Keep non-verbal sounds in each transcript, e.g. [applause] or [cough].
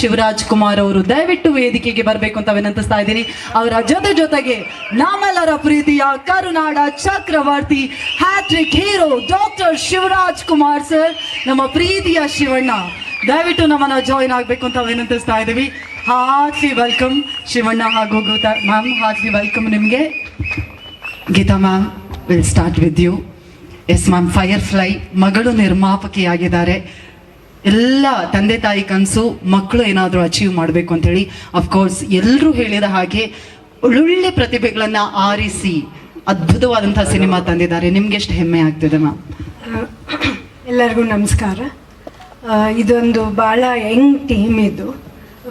ಶಿವರಾಜ್ ಕುಮಾರ್ ಅವರು ದಯವಿಟ್ಟು ವೇದಿಕೆಗೆ ಬರಬೇಕು ಅಂತ ವಿನಂತಿಸ್ತಾ ಇದ್ದೀನಿ. ಅವರ ಜೊತೆ ಜೊತೆಗೆ ನಾಮೆಲ್ಲರ ಪ್ರೀತಿಯ ಕರುನಾಡ ಚಕ್ರವರ್ತಿ hattrick hero doctor Shivaraj Kumar sir, ನಮ್ಮ ಪ್ರೀತಿಯ ಶಿವಣ್ಣ, ದಯವಿಟ್ಟು ನಮ್ಮನ್ನ ಜಾಯಿನ್ ಆಗಬೇಕು ಅಂತ ವಿನಂತಿಸ್ತಾ ಇದ್ದೀವಿ. ಹಾರ್ಟ್ಲಿ ವೆಲ್ಕಮ್ ಶಿವಣ್ಣ ಹಾಗೂ ಗೀತಾ ಮ್ಯಾಮ್, ಹಾರ್ಟ್ಲಿ ವೆಲ್ಕಮ್ ನಿಮಗೆ. Geetha ma'am will start with us ma'am fire fly ಮಗಳು ನಿರ್ಮಾಪಕಿಯಾಗಿದ್ದಾರೆ. ಎಲ್ಲ ತಂದೆ ತಾಯಿ ಕನಸು, ಮಕ್ಕಳು ಏನಾದರೂ ಅಚೀವ್ ಮಾಡಬೇಕು ಅಂತೇಳಿ ಅಫ್ಕೋರ್ಸ್ ಎಲ್ಲರೂ ಹೇಳಿದ ಹಾಗೆ ಒಳ್ಳೊಳ್ಳೆ ಪ್ರತಿಭೆಗಳನ್ನು ಆರಿಸಿ ಅದ್ಭುತವಾದಂಥ ಸಿನಿಮಾ ತಂದಿದ್ದಾರೆ. ನಿಮ್ಗೆ ಎಷ್ಟು ಹೆಮ್ಮೆ ಆಗ್ತಿದೆ ಮ್ಯಾಮ್ [coughs] ಎಲ್ಲರಿಗೂ ನಮಸ್ಕಾರ. ಇದೊಂದು ಭಾಳ ಯಂಗ್ ಟೀಮ್ ಇದು.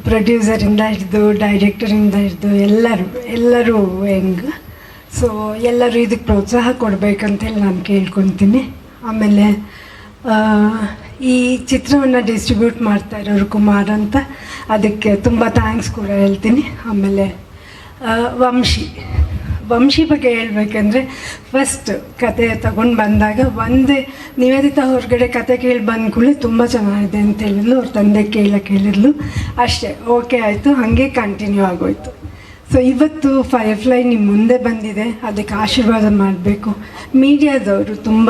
ಪ್ರೊಡ್ಯೂಸರಿಂದ ಹಿಡಿದು ಡೈರೆಕ್ಟರಿಂದ ಹಿಡಿದು ಎಲ್ಲರೂ ಎಲ್ಲರೂ ಯಂಗ್ ಸೊ ಎಲ್ಲರೂ ಇದಕ್ಕೆ ಪ್ರೋತ್ಸಾಹ ಕೊಡಬೇಕಂತೇಳಿ ನಾನು ಕೇಳ್ಕೊತೀನಿ. ಆಮೇಲೆ ಈ ಚಿತ್ರವನ್ನು ಡಿಸ್ಟ್ರಿಬ್ಯೂಟ್ ಮಾಡ್ತಾ ಇರೋರು ಕುಮಾರ್ ಅಂತ. ಅದಕ್ಕೆ ತುಂಬ ಥ್ಯಾಂಕ್ಸ್ ಕೂಡ ಹೇಳ್ತೀನಿ. ಆಮೇಲೆ ವಂಶಿ. ವಂಶಿ ಬಗ್ಗೆ ಹೇಳಬೇಕಂದ್ರೆ ಫಸ್ಟ್ ಕತೆ ತಗೊಂಡು ಬಂದಾಗ ಒಂದೇ ನಿವೇದಿತ ಹೊರಗಡೆ ಕತೆ ಕೇಳಿ ಬಂದ ಕೂಡ ತುಂಬ ಚೆನ್ನಾಗಿದೆ ಅಂತ ಹೇಳಿದ್ಲು. ಅವ್ರ ತಂದೆ ಕೇಳಕ್ಕೆ ಹೇಳಿದ್ಲು ಅಷ್ಟೇ ಓಕೆ ಆಯಿತು, ಹಾಗೆ ಕಂಟಿನ್ಯೂ ಆಗೋಯ್ತು. ಸೊ ಇವತ್ತು ಫೈರ್ಫ್ಲೈ ನಿಮ್ಮ ಮುಂದೆ ಬಂದಿದೆ. ಅದಕ್ಕೆ ಆಶೀರ್ವಾದ ಮಾಡಬೇಕು. ಮೀಡಿಯಾದವರು ತುಂಬ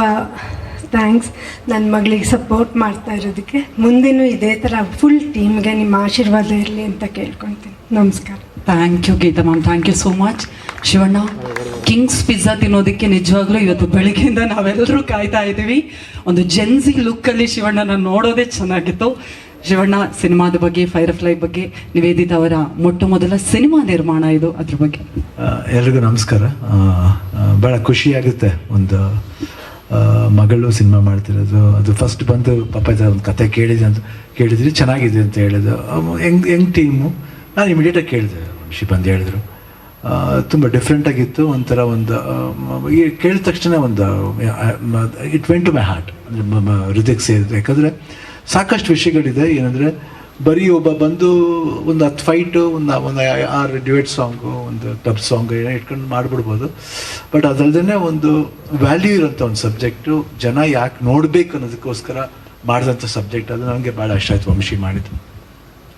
ಥ್ಯಾಂಕ್ಸ್ ನನ್ನ ಮಗಳಿಗೆ ಸಪೋರ್ಟ್ ಮಾಡ್ತಾ ಇರೋದಕ್ಕೆ. ಮುಂದೆನೂ ಇದೇ ಥರ ಫುಲ್ ಟೀಮ್ಗೆ ನಿಮ್ಮ ಆಶೀರ್ವಾದ ಇರಲಿ ಅಂತ ಕೇಳ್ಕೊತೀನಿ. ನಮಸ್ಕಾರ. Thank you Geetha ma'am thank you so much Shivanna kings pizza ತಿನ್ನೋದಕ್ಕೆ ನಿಜವಾಗ್ಲೂ ಇವತ್ತು ಬೆಳಗ್ಗೆಯಿಂದ ನಾವೆಲ್ಲರೂ ಕಾಯ್ತಾ ಇದ್ದೀವಿ. ಒಂದು ಜೆನ್ಸಿ ಲುಕ್ಕಲ್ಲಿ ಶಿವಣ್ಣನ ನೋಡೋದೇ ಚೆನ್ನಾಗಿತ್ತು. ಶಿವಣ್ಣ ಸಿನಿಮಾದ ಬಗ್ಗೆ ಫೈರ್ ಫ್ಲೈ ಬಗ್ಗೆ ನಿವೇದಿತ ಅವರ ಮೊಟ್ಟ ಮೊದಲ ಸಿನಿಮಾ ನಿರ್ಮಾಣ ಇದು ಅದ್ರ ಬಗ್ಗೆ. ಎಲ್ರಿಗೂ ನಮಸ್ಕಾರ. ಭಾಳ ಖುಷಿಯಾಗುತ್ತೆ ಒಂದು ಮಗಳು ಸಿನಿಮಾ ಮಾಡ್ತಿರೋದು. ಅದು ಫಸ್ಟ್ ಬಂದು ಪಾಪ ಒಂದು ಕತೆ ಕೇಳಿದೆ ಅಂತ ಕೇಳಿದ್ರಿ ಚೆನ್ನಾಗಿದೆ ಅಂತ ಹೇಳಿದ್ರು. ಹೆಂಗ್ ಹೆಂಗ್ ಟೀಮು ನಾನು ಇಮಿಡಿಯೇಟಾಗಿ ಕೇಳಿದೆ. ಶಿಪ್ ಬಂದು ಹೇಳಿದ್ರು. ತುಂಬ ಡಿಫ್ರೆಂಟಾಗಿತ್ತು ಒಂಥರ ಒಂದು ಈ ಕೇಳಿದ ತಕ್ಷಣ ಒಂದು it went to my heart ಅಂದರೆ ಹೃದಯಕ್ಕೆ ಸೇರಿದ್ರು ಯಾಕಂದರೆ ಸಾಕಷ್ಟು ವಿಷಯಗಳಿದೆ. ಏನಂದರೆ ಬರೀ ಒಬ್ಬ ಬಂದು ಒಂದು ಹತ್ತು ಫೈಟು ಒಂದು ಒಂದು ಆರು ಡಿವೇಟ್ ಸಾಂಗು ಒಂದು ಟಬ್ ಸಾಂಗ್ ಏನೋ ಇಟ್ಕೊಂಡು ಮಾಡಿಬಿಡ್ಬೋದು. ಬಟ್ ಅದಲ್ಲದೇ ಒಂದು ವ್ಯಾಲ್ಯೂ ಇರೋಂಥ ಒಂದು ಸಬ್ಜೆಕ್ಟು ಜನ ಯಾಕೆ ನೋಡಬೇಕು ಅನ್ನೋದಕ್ಕೋಸ್ಕರ ಮಾಡಿದಂಥ ಸಬ್ಜೆಕ್ಟ್ ಅದು ನನಗೆ ಭಾಳ ಇಷ್ಟ ಆಯಿತು ವಂಶಿ ಮಾಡಿದ್ದು.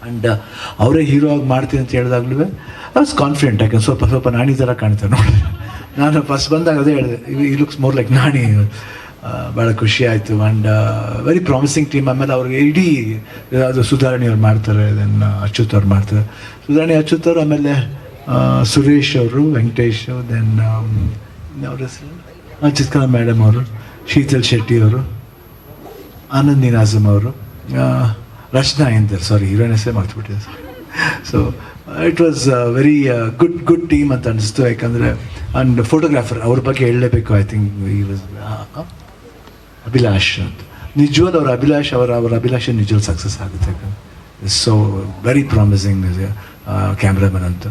ಆ್ಯಂಡ್ ಅವರೇ ಹೀರೋ ಆಗಿ ಮಾಡ್ತೀನಿ ಅಂತ ಹೇಳಿದಾಗ್ಲೂ ಐ ವಾಸ್ ಕಾನ್ಫಿಡೆಂಟ್ ಯಾಕಂದ್ರೆ ಸ್ವಲ್ಪ ಸ್ವಲ್ಪ ನಾಣಿ ಥರ ಕಾಣ್ತಾರೆ ನೋಡಿ. ನಾನು ಫಸ್ಟ್ ಬಂದಾಗ ಅದೇ ಹೇಳಿದೆ, ಈ ಲುಕ್ಸ್ ಮೋರ್ ಲೈಕ್ ನಾಣಿ ಭಾಳ ಖುಷಿ ಆಯಿತು. ಆ್ಯಂಡ್ ವೆರಿ ಪ್ರಾಮಿಸಿಂಗ್ ಟೀಮ್ ಆಮೇಲೆ ಅವ್ರಿಗೆ ಇಡೀ ಅದು ಸುಧಾರಣೆ ಅವ್ರು ಮಾಡ್ತಾರೆ ದೆನ್ ಅಚ್ಯುತ್ ಅವ್ರು ಮಾಡ್ತಾರೆ. ಸುಧಾರಣೆ, ಅಚ್ಯುತ್ ಅವರು, ಆಮೇಲೆ ಸುರೇಶ್ ಅವರು, ವೆಂಕಟೇಶ್ ದೆನ್ ಅವ್ರ ಹೆಸರು? ಚಿತ್ಕಲಾ ಮೇಡಮ್ ಅವರು, ಶೀತಲ್ ಶೆಟ್ಟಿ ಅವರು ಆನಂದ್ ನಿನಾಜಮ್ ಅವರು ರಚನಾ ಎಂದರ್. ಸಾರಿ ಹೀರೋಯಿನ್ ಹೆಸರೇ sir so it was very good good team ಅಂತ ಅನಿಸ್ತು. ಯಾಕಂದರೆ ಆ್ಯಂಡ್ ಫೋಟೋಗ್ರಾಫರ್ ಅವ್ರ ಬಗ್ಗೆ ಹೇಳಲೇಬೇಕು ಐ ಥಿಂಕ್ ಈ ವಾಸ್ ಅಭಿಲಾಷ್ ಅಂತ ನಿಜವಾದ ಅವರ ಅಭಿಲಾಷ್, ಅವರ ಅವರ ಅಭಿಲಾಷ ನಿಜವಾದ ಸಕ್ಸಸ್ ಆಗುತ್ತೆ ಸೊ ವೆರಿ ಪ್ರಾಮಿಸಿಂಗ್ ಕ್ಯಾಮ್ರಾಮನ್ ಅಂತ.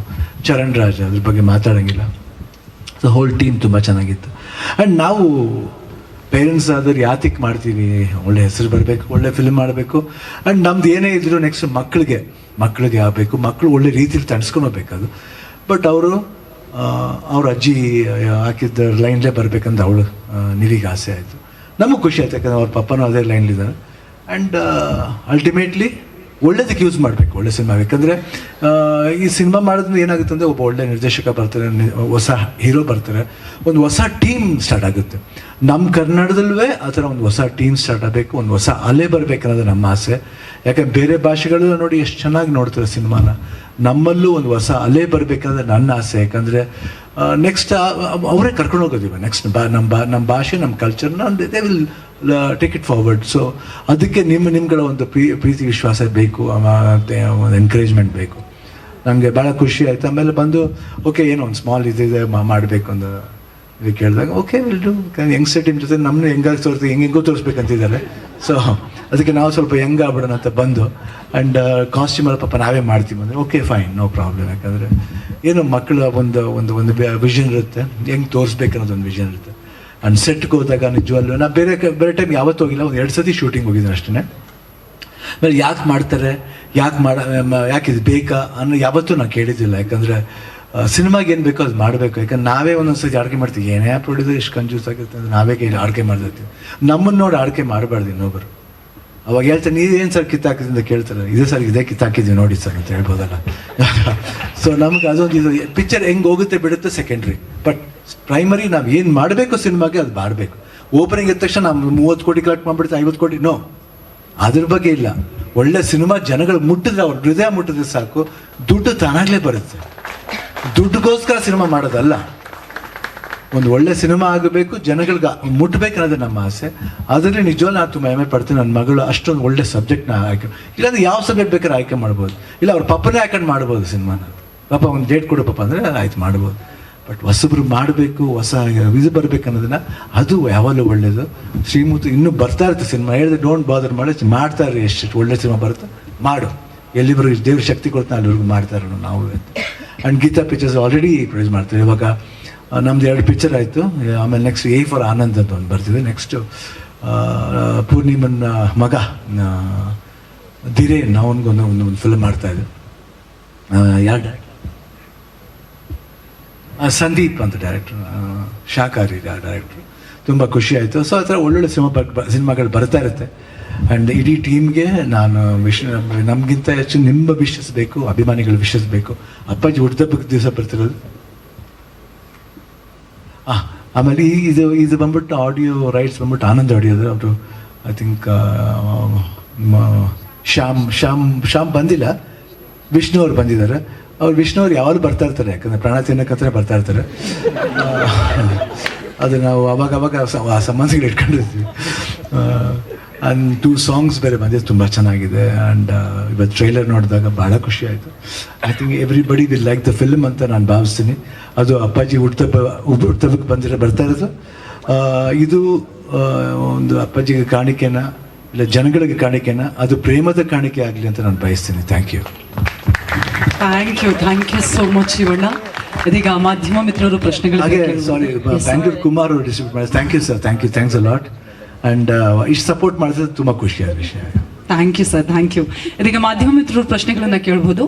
ಚರಣ್ ರಾಜ್ ಅದ್ರ ಬಗ್ಗೆ ಮಾತಾಡೋಂಗಿಲ್ಲ. ಸೊ ಹೋಲ್ ಟೀಮ್ ತುಂಬ ಚೆನ್ನಾಗಿತ್ತು. ಆ್ಯಂಡ್ ನಾವು ಪೇರೆಂಟ್ಸ್ ಆದರೆ ಯಾತಿಕ್ ಮಾಡ್ತೀವಿ, ಒಳ್ಳೆ ಹೆಸರು ಬರಬೇಕು, ಒಳ್ಳೆ ಫಿಲ್ಮ್ ಮಾಡಬೇಕು. ಆ್ಯಂಡ್ ನಮ್ದು ಏನೇ ಇದ್ರು ನೆಕ್ಸ್ಟ್ ಮಕ್ಕಳಿಗೆ ಮಕ್ಕಳಿಗೆ ಆಗಬೇಕು ಮಕ್ಕಳು ಒಳ್ಳೆ ರೀತಿಲಿ ಅದು. ಬಟ್ ಅವರು ಅವ್ರ ಅಜ್ಜಿ ಹಾಕಿದ್ದ ಲೈನ್ಲೇ ಬರಬೇಕಂತ ಅವಳು ನಿವಿಗೆ ಆಸೆ ಆಯಿತು. ನಮಗೆ ಖುಷಿ ಆಯ್ತು ಯಾಕಂದ್ರೆ ಅವ್ರ ಪಪ್ಪನೂ ಅದೇ ಲೈನ್ಲಿದ್ದಾರೆ ಆ್ಯಂಡ್ ಅಲ್ಟಿಮೇಟ್ಲಿ ಒಳ್ಳೇದಕ್ಕೆ ಯೂಸ್ ಮಾಡಬೇಕು, ಒಳ್ಳೆ ಸಿನಿಮಾ ಯಾಕಂದರೆ ಈ ಸಿನಿಮಾ ಮಾಡಿದ್ರೆ ಏನಾಗುತ್ತೆ ಅಂದರೆ ಒಬ್ಬ ಒಳ್ಳೆ ನಿರ್ದೇಶಕ ಬರ್ತಾರೆ ಹೊಸ ಹೀರೋ ಬರ್ತಾರೆ. ಒಂದು ಹೊಸ ಟೀಮ್ ಸ್ಟಾರ್ಟ್ ಆಗುತ್ತೆ. ನಮ್ಮ ಕನ್ನಡದಲ್ಲೂ ಆ ಥರ ಒಂದು ಹೊಸ ಟೀಮ್ ಸ್ಟಾರ್ಟ್ ಆಗಬೇಕು, ಒಂದು ಹೊಸ ಅಲೆ ಬರಬೇಕನ್ನೋದು ನಮ್ಮ ಆಸೆ. ಯಾಕಂದ್ರೆ ಬೇರೆ ಭಾಷೆಗಳಲ್ಲೂ ನೋಡಿ ಎಷ್ಟು ಚೆನ್ನಾಗಿ ನೋಡ್ತಾರೆ ಸಿನಿಮಾನ ನಮ್ಮಲ್ಲೂ ಒಂದು ಹೊಸ ಅಲೆ ಬರಬೇಕಂದ್ರೆ ನನ್ನ ಆಸೆ. ಯಾಕಂದರೆ ನೆಕ್ಸ್ಟ್ ಅವರೇ ಕರ್ಕೊಂಡು ಹೋಗೋದಿವ ನೆಕ್ಸ್ಟ್ ಬಾ ನಮ್ಮ ಬಾ ನಮ್ಮ ಭಾಷೆ ನಮ್ಮ ಕಲ್ಚರ್ನ they will take it forward. So ಅದಕ್ಕೆ ನಿಮ್ಮ, ನಿಮ್ಗಳ ಒಂದು ಪ್ರೀ, ಪ್ರೀತಿ ವಿಶ್ವಾಸ ಬೇಕು ಮತ್ತು ಒಂದು ಎನ್ಕರೇಜ್ಮೆಂಟ್ ಬೇಕು. ನನಗೆ ಭಾಳ ಖುಷಿ ಆಯ್ತು. ಆಮೇಲೆ ಬಂದು ಓಕೆ ಏನೋ ಒಂದು ಸ್ಮಾಲ್ ಇದಿದೆ ಮಾಡಬೇಕು ಅಂತ ಇದು ಕೇಳಿದಾಗ okay will do youngster team ಜೊತೆ ನಮ್ಮನ್ನು ಹೆಂಗಾಗಿ ತೋರಿಸ್ತೀವಿ ಹೆಂಗೆ ಹೆಂಗೂ ತೋರಿಸ್ಬೇಕಂತಿದ್ದಾರೆ. ಸೊ ಅದಕ್ಕೆ ನಾವು ಸ್ವಲ್ಪ ಹೆಂಗ್ ಆಗ್ಬಿಡೋಣ ಅಂತ ಬಂದು ಆ್ಯಂಡ್ ಕಾಸ್ಟ್ಯೂಮ್ ಎಲ್ಲ ಪಾಪ ನಾವೇ ಮಾಡ್ತೀವಿ. ಅಂದರೆ ಓಕೆ ಫೈನ್ ನೋ ಪ್ರಾಬ್ಲಮ್ ಯಾಕಂದರೆ, ಏನು ಮಕ್ಕಳ ಒಂದು ಒಂದು ಒಂದು ವಿಷನ್ ಇರುತ್ತೆ. ಹೆಂಗೆ ತೋರಿಸ್ಬೇಕು ಅನ್ನೋದೊಂದು ವಿಷನ್ ಇರುತ್ತೆ. ಆ್ಯಂಡ್ ಸೆಟ್ಗೆ ಹೋದಾಗ ನಿಜವಲ್ಲೂ ನಾನು ಬೇರೆ ಬೇರೆ ಟೈಮ್ ಯಾವತ್ತೂ ಹೋಗಿಲ್ಲ, ಒಂದು ಎರಡು ಸತಿ ಶೂಟಿಂಗ್ ಹೋಗಿದ್ದೆ ಅಷ್ಟೇ ಆಮೇಲೆ ಯಾಕೆ ಮಾಡ್ತಾರೆ, ಯಾಕೆ ಮಾಡ ಯಾಕೆ ಇದು ಬೇಕಾ ಅನ್ನೋ ಯಾವತ್ತೂ ನಾನು ಕೇಳಿದ್ದಿಲ್ಲ. ಯಾಕಂದರೆ ಸಿನಿಮಾಗೆ ಏನು ಬೇಕೋ ಅದು ಮಾಡಬೇಕು. ಯಾಕಂದ್ರೆ ನಾವೇ ಒಂದೊಂದು ಸತಿ ಆಡ್ಕೆ ಮಾಡ್ತೀವಿ. ಏನೇ ಪ್ರೊಡ್ಯೂಸರ್ ಎಷ್ಟು ಕನ್ಫ್ಯೂಸ್ ಆಗಿರುತ್ತೆ ಅಂದರೆ ನಾವೇ ಕೈಲಿ ಆಡ್ಕೆ ಮಾಡ್ತಿರ್ತೀವಿ. ನಮ್ಮನ್ನು ನೋಡಿ ಆಡ್ಕೆ ಮಾಡಬಾರ್ದು ಇನ್ನೊಬ್ಬರು ಅವಾಗ ಹೇಳ್ತಾರೆ ನೀವೇನು ಸರ್ ಕಿತ್ತಾಕಿದ್ರಿ ಕೇಳ್ತಾರೆ. ಇದೇ ಸರ್, ಇದೇ ಕಿತ್ತಾಕಿದ್ವಿ ನೋಡಿ ಸರ್ ಅಂತ ಹೇಳ್ಬೋದಲ್ಲ. [laughs] ಸೊ ನಮ್ಗೆ ಅದೊಂದು ಇದು ಪಿಕ್ಚರ್ ಹೆಂಗೆ ಹೋಗುತ್ತೆ ಬಿಡುತ್ತೆ ಸೆಕೆಂಡ್ರಿ ಬಟ್ ಪ್ರೈಮರಿ ನಾವು ಏನು ಮಾಡಬೇಕು ಸಿನಿಮಾಗೆ ಅದು ಮಾಡಬೇಕು. ಓಪನಿಂಗ್ ಇದ್ದ ತಕ್ಷಣ ನಾವು ಮೂವತ್ತು ಕೋಟಿ ಕಲೆಕ್ಟ್ ಮಾಡಿಬಿಡ್ತೀವಿ, ಐವತ್ತು ಕೋಟಿ ನೋ ಅದ್ರ ಬಗ್ಗೆ ಇಲ್ಲ. ಒಳ್ಳೆ ಸಿನಿಮಾ ಜನಗಳು ಮುಟ್ಟಿದ್ರೆ ಅವ್ರ ಹೃದಯ ಮುಟ್ಟಿದ್ರೆ ಸಾಕು, ದುಡ್ಡು ತಾನಾಗಲೇ ಬರುತ್ತೆ. ದುಡ್ಡುಗೋಸ್ಕರ ಸಿನಿಮಾ ಮಾಡೋದಲ್ಲ. ಒಂದು ಒಳ್ಳೆ ಸಿನಿಮಾ ಆಗಬೇಕು, ಜನಗಳಿಗೆ ಮುಟ್ಟಬೇಕು ಅನ್ನೋದು ನಮ್ಮ ಆಸೆ. ಅದರಲ್ಲಿ ನಿಜವಾಗ್ಲೂ ನಾನು ತುಂಬ ಹೆಮ್ಮೆ ಪಡ್ತೀನಿ ನನ್ನ ಮಗಳು ಅಷ್ಟೊಂದು ಒಳ್ಳೆ ಸಬ್ಜೆಕ್ಟ್ನ ಆಯ್ಕೆ ಇಲ್ಲಾಂದ್ರೆ ಯಾವ ಸಬ್ಜೆಕ್ಟ್ ಬೇಕಾದ್ರೆ ಆಯ್ಕೆ ಮಾಡ್ಬೋದು. ಇಲ್ಲ, ಅವ್ರ ಪಪ್ಪನೇ ಹಾಕೊಂಡು ಮಾಡ್ಬೋದು ಸಿನಿಮಾನ. ಪಾಪ ಒಂದು ಡೇಟ್ ಕೊಡು ಪಪ್ಪ ಅಂದರೆ ಆಯ್ತು, ಮಾಡ್ಬೋದು. ಬಟ್ ಹೊಸಬ್ರು ಮಾಡಬೇಕು, ಹೊಸ ಇದು ಬರಬೇಕು ಅನ್ನೋದನ್ನ ಅದು ಯಾವಾಗಲೂ ಒಳ್ಳೆಯದು ಶ್ರೀಮೂರ್ತಿ ಇನ್ನೂ ಬರ್ತಾ ಇರುತ್ತೆ ಸಿನಿಮಾ. ಹೇಳಿದ್ರೆ ಡೋಂಟ್ ಬಾದರ್ ಮಾಡಿ ಮಾಡ್ತಾರೆ ಎಷ್ಟು ಒಳ್ಳೆ ಸಿನಿಮಾ ಬರುತ್ತೆ, ಮಾಡು. ಎಲ್ಲಿವರೆಗೂ ದೇವ್ರ ಶಕ್ತಿ ಕೊಡ್ತಾನೆ ಅಲ್ಲಿವರೆಗೂ ಮಾಡ್ತಾ ನಾವು and Geetha pictures already produce ಮಾಡ್ತಾರೆ. ಇವಾಗ ನಮ್ದು ಎರಡು ಪಿಕ್ಚರ್ ಆಯಿತು. ಆಮೇಲೆ ನೆಕ್ಸ್ಟ್ ಎ ಫಾರ್ ಆನಂದ್ ಅಂತ ಒಂದು ಬರ್ತಿದೆ. ನೆಕ್ಸ್ಟು ಪೂರ್ಣಿಮನ ಮಗ ಧಿರೇನ್, ಅವನಿಗೊಂದು ಒಂದು ಒಂದು ಫಿಲ್ಮ್ ಮಾಡ್ತಾ ಇದ್ದೆ ಯಾರು ಸಂದೀಪ್ ಅಂತ ಡೈರೆಕ್ಟ್ರು ಶಾಕಾರಿ ಡೈರೆಕ್ಟ್ರು ತುಂಬ ಖುಷಿ ಆಯಿತು. ಸೊ ಆ ಥರ ಒಳ್ಳೊಳ್ಳೆ ಸಿನಿಮಾ ಸಿನಿಮಾಗಳು ಬರ್ತಾ ಇರುತ್ತೆ. ಆ್ಯಂಡ್ ಇಡೀ ಟೀಮ್ಗೆ ನಾನು ವಿಶ್ ನಮಗಿಂತ ಹೆಚ್ಚು ನಿಮ್ಮ ವಿಶ್ವಸಬೇಕು ಅಭಿಮಾನಿಗಳು ವಿಶ್ವಸಬೇಕು ಅಪ್ಪಾಜಿ ಹುಟ್ಟಿದಬ್ಬಕ್ಕೆ ದಿವಸ ಬರ್ತಿರೋದು. ಆ, ಆಮೇಲೆ ಈ ಇದು ಇದು ಬಂದ್ಬಿಟ್ಟು ಆಡಿಯೋ ರೈಟ್ಸ್ ಬಂದ್ಬಿಟ್ಟು ಆನಂದ್ ಆಡಿಯೋದು ಅವರು ಐ ಥಿಂಕ್ ಶ್ಯಾಮ್ ಶ್ಯಾಮ್ ಶ್ಯಾಮ್ ಬಂದಿಲ್ಲ. ವಿಷ್ಣು ಅವ್ರು ಬಂದಿದ್ದಾರೆ. ಅವ್ರು ವಿಷ್ಣು ಅವ್ರು ಯಾವಾಗಲೂ ಬರ್ತಾ ಇರ್ತಾರೆ, ಯಾಕಂದರೆ ಪ್ರಾಣ ತಿನ್ನಕ್ಕಂತ ಬರ್ತಾ ಇರ್ತಾರೆ. ಅದು ನಾವು ಅವಾಗ ಅವಾಗ ಆ ಸಂಬಂಧಗಳು ಇಟ್ಕೊಂಡಿರ್ತೀವಿ. ಆ್ಯಂಡ್ ಟೂ ಸಾಂಗ್ಸ್ ಬೇರೆ ಬಂದಿದ್ದು ತುಂಬ ಚೆನ್ನಾಗಿದೆ ಆ್ಯಂಡ್ ಇವತ್ತು ಟ್ರೈಲರ್ ನೋಡಿದಾಗ ಭಾಳ ಖುಷಿ ಆಯಿತು. I think everybody will like the film ಅಂತ ನಾನು ಭಾವಿಸ್ತೀನಿ. ಅದು ಅಪ್ಪಾಜಿ ಹುಟ್ಟಬ್ಬ ಹುಟ್ಟಬ್ಬಕ್ಕೆ ಬಂದಿರೋ ಬರ್ತಾ ಇರೋದು. ಇದು ಒಂದು ಅಪ್ಪಾಜಿಗೆ ಕಾಣಿಕೆನ, ಇಲ್ಲ ಜನಗಳಿಗೆ ಕಾಣಿಕೆನ, ಅದು ಪ್ರೇಮದ ಕಾಣಿಕೆ ಆಗಲಿ ಅಂತ ನಾನು ಬಯಸ್ತೀನಿ. Thank you thank you thank you so much Shivanna ಇದೀಗ ಮಾಧ್ಯಮ ಮಿತ್ರರು ಪ್ರಶ್ನೆಗಳು ಹಾಗೆ ಸಾರಿ ಬ್ಯಾಂಗ್ಳೂರ್ ಕುಮಾರ್ ಅವರು ಡಿಸ್ಟ್ರಿಬ್ಯೂಟ್ ಮಾಡಿ thank you sir thank you thanks a lot and ಇಷ್ಟು ಸಪೋರ್ಟ್ ಮಾಡಿದ್ರೆ ತುಂಬ ಖುಷಿಯಾದ ವಿಷಯ thank you sir thank you ಇದೀಗ ಮಾಧ್ಯಮ ಮಿತ್ರರು ಪ್ರಶ್ನೆಗಳನ್ನ ಕೇಳಬಹುದು